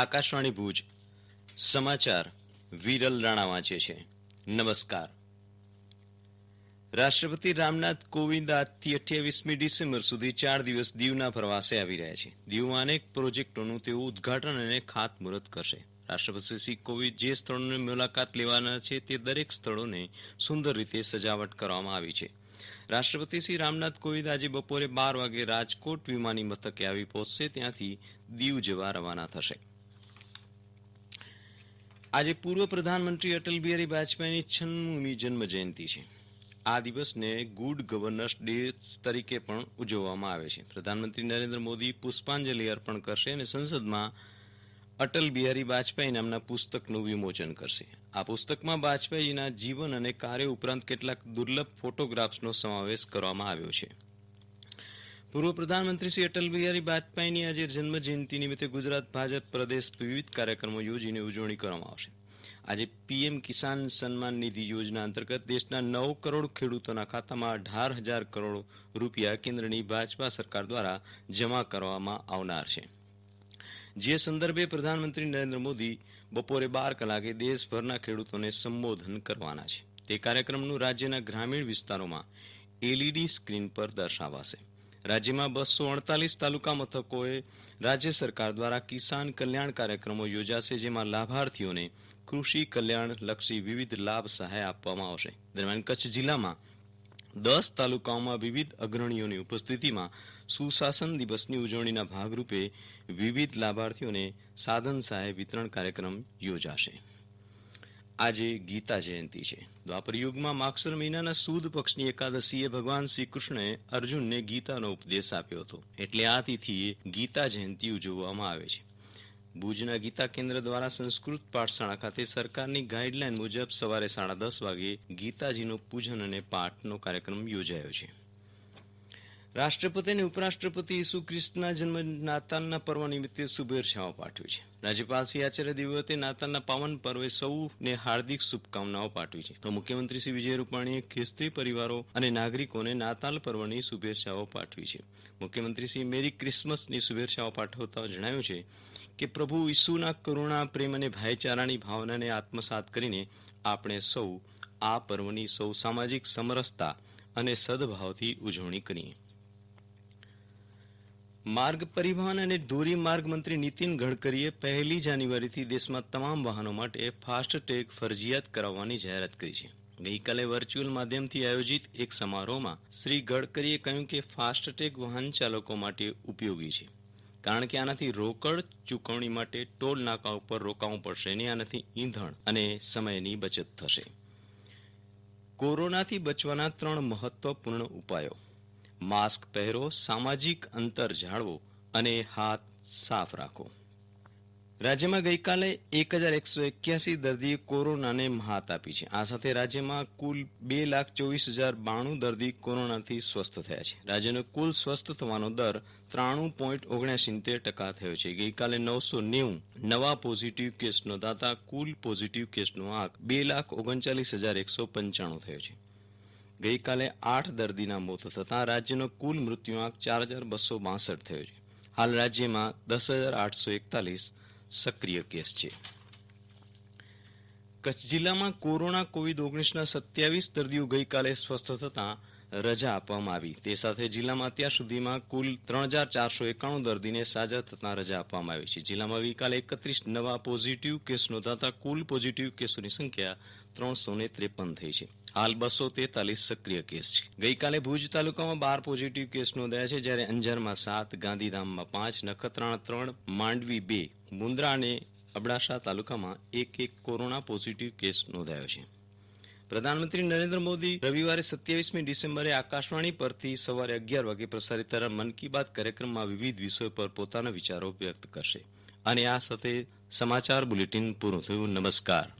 આકાશવાણી ભુજ. સમાચાર વિરલ રાણા વાંચે છે. નમસ્કાર. રાષ્ટ્રપતિ રામનાથ કોવિંદ આજથી અઠ્યાવીસમી ડિસેમ્બર સુધી ચાર દિવસ દીવના પ્રવાસે આવી રહ્યા છે. દીવમાં અનેક પ્રોજેક્ટોનું તેઓ ઉદઘાટન અને ખાતમુહૂર્ત કરશે. રાષ્ટ્રપતિ શ્રી કોવિંદ જે સ્થળોની મુલાકાત લેવાના છે તે દરેક સ્થળોને સુંદર રીતે સજાવટ કરવામાં આવી છે. રાષ્ટ્રપતિ શ્રી રામનાથ કોવિંદ આજે બપોરે બાર વાગે રાજકોટ વિમાની મથકે આવી પહોંચશે. ત્યાંથી દીવ જવા રવાના થશે. આજે પૂર્વ પ્રધાનમંત્રી અટલ બિહારી વાજપેયીની છન્નુમી જન્મ જયંતિ છે. આ દિવસને ગુડ ગવર્નન્સ ડે તરીકે પણ ઉજવવામાં આવે છે. પ્રધાનમંત્રી નરેન્દ્ર મોદી પુષ્પાંજલિ અર્પણ કરશે અને સંસદમાં અટલ બિહારી વાજપેયી નામના પુસ્તકનું વિમોચન કરશે. આ પુસ્તકમાં વાજપેયીના જીવન અને કાર્ય ઉપરાંત કેટલાક દુર્લભ ફોટોગ્રાફ્સનો સમાવેશ કરવામાં આવ્યો છે. પૂર્વ પ્રધાનમંત્રી શ્રી અટલ બિહારી વાજપેયીની આજે જન્મ જયંતિ નિમિત્તે ગુજરાત ભાજપ પ્રદેશ વિવિધ કાર્યક્રમો યોજીને ઉજવણી કરવામાં આવશે. આજે પીએમ કિસાન સન્માન નિધિ યોજના અંતર્ગત દેશના નવ કરોડ ખેડૂતોના ખાતામાં અઢાર હજાર કરોડ રૂપિયા કેન્દ્રની ભાજપા સરકાર દ્વારા જમા કરવામાં આવનાર છે. જે સંદર્ભે પ્રધાનમંત્રી નરેન્દ્ર મોદી બપોરે બાર કલાકે દેશભરના ખેડૂતોને સંબોધન કરવાના છે. તે કાર્યક્રમનું રાજ્યના ગ્રામીણ વિસ્તારોમાં એલઈડી સ્ક્રીન પર દર્શાવાશે. રાજ્યમાં બસો અડતાલીસ તાલુકા મથકોએ રાજ્ય સરકાર દ્વારા કિસાન કલ્યાણ કાર્યક્રમો યોજાશે, જેમાં લાભાર્થીઓને કૃષિ કલ્યાણ લક્ષી વિવિધ લાભ સહાય આપવામાં આવશે. દરમિયાન કચ્છ જિલ્લામાં દસ તાલુકાઓમાં વિવિધ અગ્રણીઓની ઉપસ્થિતિમાં સુશાસન દિવસની ઉજવણીના ભાગરૂપે વિવિધ લાભાર્થીઓને સાધન સહાય વિતરણ કાર્યક્રમ યોજાશે. આજે ગીતા જયંતિ છે. દ્વાપર યુગમાં માગસર મહિનાના સુદ પક્ષની એકાદશીએ ભગવાન શ્રી કૃષ્ણએ અર્જુનને ગીતાનો ઉપદેશ આપ્યો હતો. એટલે આ તિથિએ ગીતા જયંતિ ઉજવવામાં આવે છે. ભુજના ગીતા કેન્દ્ર દ્વારા સંસ્કૃત પાઠશાળા ખાતે સરકારની ગાઈડલાઈન મુજબ સવારે સાડા દસ વાગે ગીતાજીનું પૂજન અને પાઠનો કાર્યક્રમ યોજાયો છે. રાષ્ટ્રપતિ અને ઉપરાષ્ટ્રપતિ ઈસુ ખ્રિસ્તના જન્મ નાતાલના પર્વ નિમિત્તે શુભેચ્છાઓ પાઠવી છે. રાજ્યપાલ શ્રી આચાર્ય દેવવ્રતે નાતાલના પાવન પર્વે સૌને હાર્દિક શુભકામનાઓ પાઠવી છે. તો મુખ્યમંત્રી શ્રી વિજય રૂપાણીએ ખ્રિસ્તી પરિવારો અને નાગરિકોને નાતાલ પર્વની શુભેચ્છાઓ પાઠવી છે. મુખ્યમંત્રી શ્રી મેરી ક્રિસમસની શુભેચ્છાઓ પાઠવતા જણાવ્યું છે કે પ્રભુ ઈસુના કરુણા, પ્રેમ અને ભાઈચારાની ભાવનાને આત્મસાત કરીને આપણે સૌ આ પર્વની સૌ સામાજિક સમરસતા અને સદભાવથી ઉજવણી કરીએ. માર્ગ પરિવહન અને ધોરીમાર્ગ મંત્રી નીતિન ગડકરીએ પહેલી જાન્યુઆરીથી દેશમાં તમામ વાહનો માટે ફાસ્ટેગ ફરજિયાત કરાવવાની જાહેરાત કરી છે. ગઈકાલે વર્ચ્યુઅલ માધ્યમથી આયોજિત એક સમારોહમાં શ્રી ગડકરીએ કહ્યું કે ફાસ્ટેગ વાહન ચાલકો માટે ઉપયોગી છે. કારણ કે આનાથી રોકડ ચૂકવણી માટે ટોલ નાકા ઉપર રોકાવું પડશે અને આનાથી ઈંધણ અને સમયની બચત થશે. કોરોનાથી બચવાના ત્રણ મહત્વપૂર્ણ ઉપાયો. માસ્ક પહેરો, સામાજિક અંતર જાળવો અને હાથ સાફ રાખો. રાજ્યમાં ગઈકાલે એક હજાર એકસો એક્યાસી દર્દીએ કોરોનાને મહાત આપી છે. આ સાથે રાજ્યમાં કુલ બે લાખ ચોવીસ હજાર બાણું દર્દી કોરોનાથી સ્વસ્થ થયા છે. રાજ્યનો કુલ સ્વસ્થ થવાનો દર ત્રાણું પોઈન્ટ ઓગણસિત્તેર ટકા થયો છે. ગઈકાલે નવસો નેવું નવા પોઝિટિવ કેસ નોંધાતા કુલ પોઝિટિવ કેસનો આંક બે લાખ ઓગણચાલીસ હજાર એકસો પંચાણું થયો છે. ગઈકાલે આઠ દર્દીના મોત થતાં રાજ્યનો કુલ મૃત્યુઆંક ચાર હજાર બસો બાસઠ થયો છે. હાલ રાજ્યમાં દસ હજાર આઠસો એકતાલીસ સક્રિય કેસ છે. કચ્છ જિલ્લામાં કોરોના કોવિડ ઓગણીસના સત્યાવીસ દર્દીઓ ગઈકાલે સ્વસ્થ થતાં રજા આપવામાં આવી. તે સાથે જિલ્લામાં અત્યાર સુધીમાં કુલ ત્રણ હજાર ચારસો એકાણું દર્દીને સાજા થતાં રજા આપવામાં આવી છે. જિલ્લામાં ગઈકાલે એકત્રીસ નવા પોઝિટિવ કેસ નોંધાતા કુલ પોઝિટિવ કેસોની સંખ્યા ત્રણસો ને ત્રેપન થઈ છે. હાલ બસો તેતાલીસ સક્રિય કેસ છે. ગઈકાલે ભુજ તાલુકામાં બાર પોઝિટિવ કેસ નોંધાયા છે, જ્યારે અંજારમાં સાત, ગાંધીધામમાં પાંચ, નખત્રાણા ત્રણ, માંડવી બે મુન્દ્રા અને અબડાસા તાલુકામાં એક એક કોરોના પોઝિટિવ કેસ નોંધાયો છે. પ્રધાનમંત્રી નરેન્દ્ર મોદી રવિવારે સત્યાવીસમી ડિસેમ્બરે આકાશવાણી પરથી સવારે અગિયાર વાગે પ્રસારિત થનાર મન કી બાત કાર્યક્રમમાં વિવિધ વિષયો પર પોતાના વિચારો વ્યક્ત કરશે. અને આ સાથે સમાચાર બુલેટિન પૂરું થયું. નમસ્કાર.